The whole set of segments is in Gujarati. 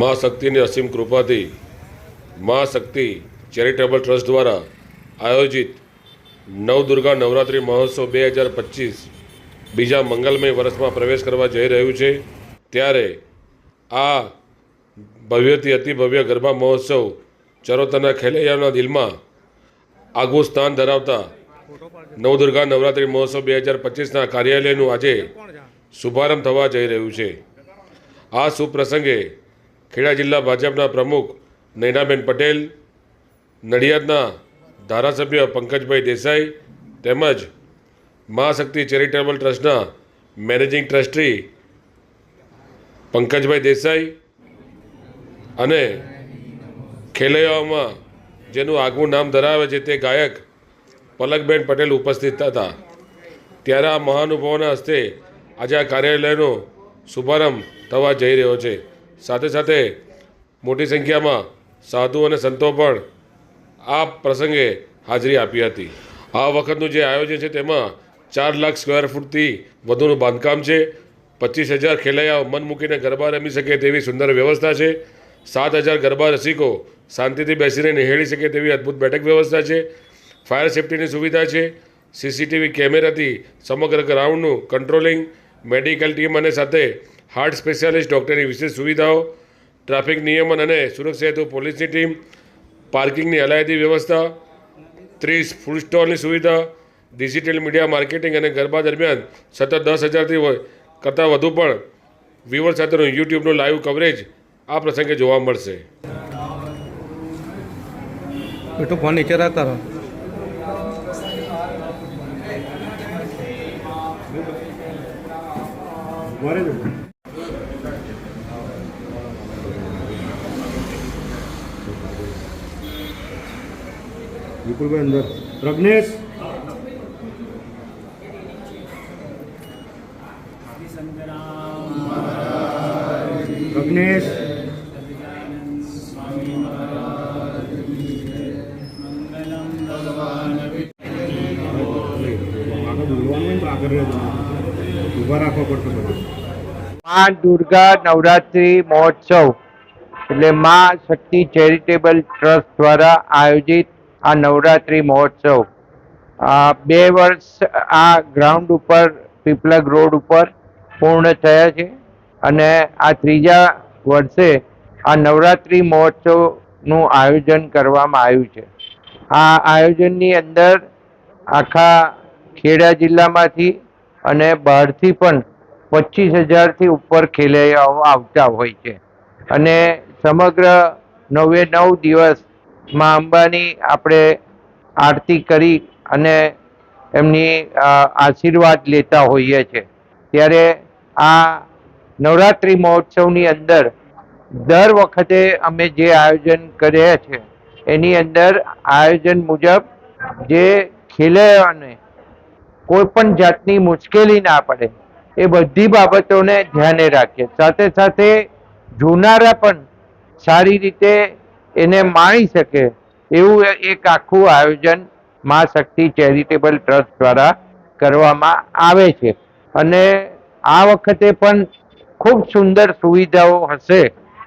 મા શક્તિની અસીમ કૃપાથી મા શક્તિ ચેરિટેબલ ટ્રસ્ટ દ્વારા આયોજિત નવદુર્ગા નવરાત્રિ મહોત્સવ બે હજાર પચીસ બીજા મંગલમય વર્ષમાં પ્રવેશ કરવા જઈ રહ્યું છે. ત્યારે આ ભવ્યથી અતિ ભવ્ય ગરબા મહોત્સવ ચરોતરના ખેલૈયાના દિલમાં આગવું સ્થાન ધરાવતા નવદુર્ગા નવરાત્રિ મહોત્સવ બે હજાર પચીસના કાર્યાલયનું આજે શુભારંભ થવા જઈ રહ્યું છે. આ શુભ ખેડા જિલ્લા ભાજપના પ્રમુખ નૈનાબેન પટેલ, નડિયાદના ધારાસભ્ય પંકજભાઈ દેસાઈ તેમજ મહાશક્તિ ચેરિટેબલ ટ્રસ્ટના મેનેજિંગ ટ્રસ્ટી પંકજભાઈ દેસાઈ અને ખેલૈયાઓમાં જેનું આગવું નામ ધરાવે છે તે ગાયક પલકબેન પટેલ ઉપસ્થિત હતા. ત્યારે આ મહાનુભાવોના હસ્તે આજે આ કાર્યાલયનો શુભારંભ થવા જઈ રહ્યો છે. સાથે સાથે મોટી સંખ્યામાં સાધુ અને સંતો પણ આ પ્રસંગે હાજરી આપી હતી. આ વખતનું જે આયોજન છે તેમાં ચાર લાખ સ્ક્વેર ફૂટથી વધુનું બાંધકામ છે. પચીસ હજાર ખેલૈયાઓ મન મૂકીને ગરબા રમી શકે તેવી સુંદર વ્યવસ્થા છે. સાત હજાર ગરબા રસિકો શાંતિથી બેસીને નિહાળી શકે તેવી અદ્ભુત બેઠક વ્યવસ્થા છે. ફાયર સેફ્ટીની સુવિધા છે. સીસીટીવી કેમેરાથી સમગ્ર ગ્રાઉન્ડનું કંટ્રોલિંગ મેડિકલ ટીમ અને સાથે હાર્ટ સ્પેશિયાલિસ્ટ ડૉક્ટરની વિશેષ સુવિધાઓ ટ્રાફિક નિયમન અને સુરક્ષા હેતુ પોલીસની ટીમ પાર્કિંગની અલાયદી વ્યવસ્થા ત્રીસ ફૂડ સ્ટોલની સુવિધા ડિજિટલ મીડિયા માર્કેટિંગ અને ગરબા દરમિયાન સતત દસ હજારથી કરતાં વધુ પણ વ્યુઅર સાથેનું યુટ્યુબનું લાઈવ કવરેજ આ પ્રસંગે જોવા મળશે. બેટો ફોન નીચે રાખતા રહો. વિપુલભાઈ અંદર. પ્રજ્ઞેશ? પ્રજ્ઞેશ? દુર્ગા નવરાત્રિ મહોત્સવ. એટલે મા શક્તિ ચેરિટેબલ ટ્રસ્ટ દ્વારા આયોજિત આ નવરાત્રિ મહોત્સવ. બે વર્ષ આ ગ્રાઉન્ડ ઉપર પીપલગ રોડ ઉપર પૂર્ણ થયા છે. અને આ ત્રીજા વર્ષે આ નવરાત્રિ મહોત્સવનું આયોજન કરવામાં આવ્યું છે. આ આયોજનની અંદર આખા ખેડા જિલ્લામાંથી અને બહારથી પણ પચીસ હજારથી ઉપર ખેલૈયાઓ આવતા હોય છે. અને સમગ્ર નવે નવ દિવસ માં અંબાની આપણે આરતી કરી અને એમની આશીર્વાદ લેતા હોઈએ છીએ. ત્યારે આ નવરાત્રિ મહોત્સવની અંદર દર વખતે અમે જે આયોજન કરીએ છીએ એની અંદર આયોજન મુજબ જે ખેલૈયાઓને કોઈ પણ જાતની મુશ્કેલી ના પડે, એ બધી બાબતોને ધ્યાને રાખીએ. સાથે સાથે જોનારા પણ સારી રીતે એને માણી શકે એવું એક આખું આયોજન મા શક્તિ ચેરિટેબલ ટ્રસ્ટ દ્વારા કરવામાં આવે છે. અને આ વખતે પણ ખૂબ સુંદર સુવિધાઓ હશે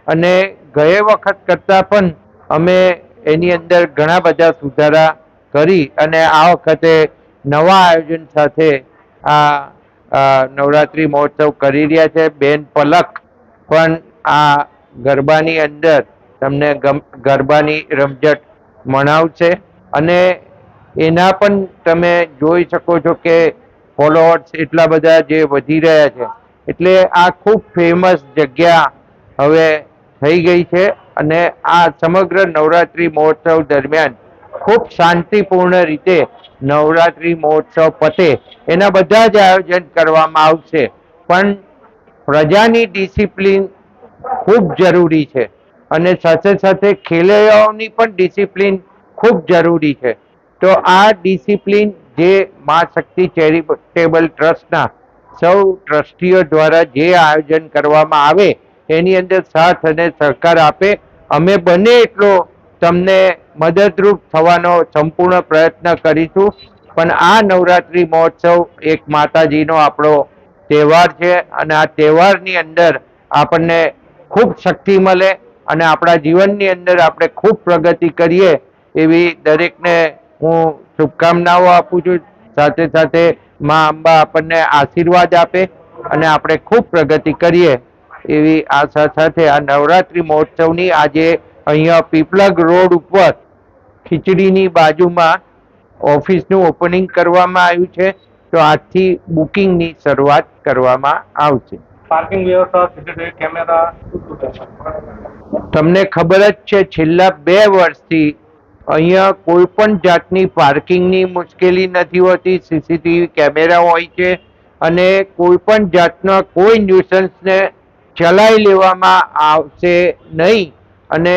અને ગયે વખત કરતાં પણ અમે એની અંદર ઘણા બધા સુધારા કરી અને આ વખતે નવા આયોજન સાથે આ નવરાત્રિ મહોત્સવ કરી રહ્યા છે. બેન પલક પણ આ ગરબાની અંદર તમને ગરબાની રમઝટ મનાવશે. અને એના પણ તમે જોઈ શકો છો કે ફોલોઅર્સ એટલા બધા જે વધી રહ્યા છે. એટલે આ ખૂબ ફેમસ જગ્યા હવે થઈ ગઈ છે અને આ સમગ્ર નવરાત્રિ મહોત્સવ દરમિયાન ખૂબ શાંતિપૂર્ણ રીતે નવરાત્રિ મહોત્સવ પતે. એના બધા જ આયોજન કરવામાં આવશે. પણ પ્રજાની ડિસિપ્લિન ખૂબ જરૂરી છે. અને સાથે સાથે ખેલૈયાઓની પણ ડિસિપ્લિન ખૂબ જરૂરી છે. તો આ ડિસિપ્લિન જે મા શક્તિ ચેરિટેબલ ટ્રસ્ટના સૌ ટ્રસ્ટીઓ દ્વારા જે આયોજન કરવામાં આવે, એની અંદર સાથ અને સહકાર આપે, અમે બને એટલો તમને મદદરૂપ થવાનો સંપૂર્ણ પ્રયત્ન કરીશું. પણ આ નવરાત્રિ મહોત્સવ એક માતાજીનો આપણો તહેવાર છે અને આ તહેવારની અંદર આપણને ખૂબ શક્તિ મળે અને આપણા જીવનની અંદર આપણે ખૂબ પ્રગતિ કરીએ એવી દરેકને હું શુભકામનાઓ આપું છું. સાથે સાથે મા અંબા આપણને આશીર્વાદ આપે અને આપણે ખૂબ પ્રગતિ કરીએ એવી આશા સાથે આ નવરાત્રિ મહોત્સવની આજે અહીંયા પીપલગ રોડ ઉપર ખીચડીની બાજુમાં ઓફિસનું ઓપનિંગ કરવામાં આવ્યું છે. તો આજથી બુકિંગની શરૂઆત કરવામાં આવશે. પાર્કિંગ વ્યવસ્થા સીસીટીવી કેમેરા તમને ખબર જ છે છેલ્લા બે વર્ષથી અહીંયા કોઈ પણ જાતની પાર્કિંગની મુશ્કેલી નથી હોતી સીસીટીવી કેમેરા હોય છે અને કોઈ પણ જાતના કોઈ ન્યુસન્સને ચલાવી લેવામાં આવશે નહીં અને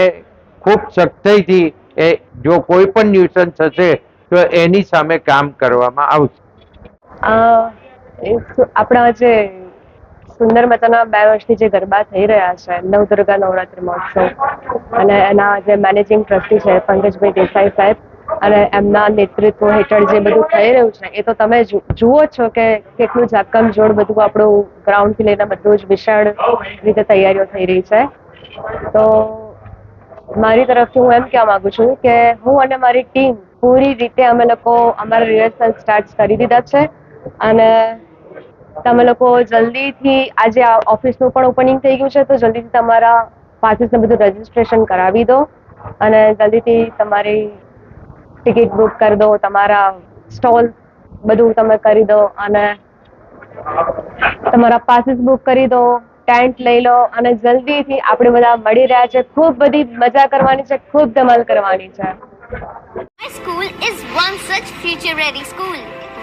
ખૂબ સખ્તાઈથી એ જો કોઈ પણ ન્યુસન્સ હશે તો એની સામે કામ કરવામાં આવશે. આપણા જે સુંદર મજાના બે વર્ષથી જે ગરબા થઈ રહ્યા છે નવ દુર્ગા નવરાત્રિ મહોત્સવ અને એના જે મેનેજિંગ ટ્રસ્ટી છે, પંકજભાઈ દેસાઈ સાહેબ અને એમના નેતૃત્વ હેઠળ જે બધું થઈ રહ્યું છે, એ તો તમે જુઓ છો કે કેટલું જાકમજોડ બધું આપણું ગ્રાઉન્ડથી લઈને બધું જ વિશાળ રીતે તૈયારીઓ થઈ રહી છે. તો મારી તરફથી હું એમ કહેવા માંગુ છું કે હું અને મારી ટીમ પૂરી રીતે અમે લોકો અમારા રિહર્સલ સ્ટાર્ટ કરી દીધા છે અને તમે લોકો જલ્દીથી આજે ઓફિસનું પણ ઓપનિંગ થઈ ગયું છે, તો જલ્દીથી તમારા પાસીસને બધું રજીસ્ટ્રેશન કરાવી દો અને જલ્દીથી તમારી ટિકિટ બુક કરી દો, તમારા સ્ટોલ બધું તમે કરી દો અને તમારા પાસીસ બુક કરી દો ટેન્ટ લઈ લો અને જલ્દીથી આપણે બધા મળી રહ્યા છે. ખૂબ બધી મજા કરવાની છે, ખૂબ ધમાલ કરવાની છે. My school is one such future ready school.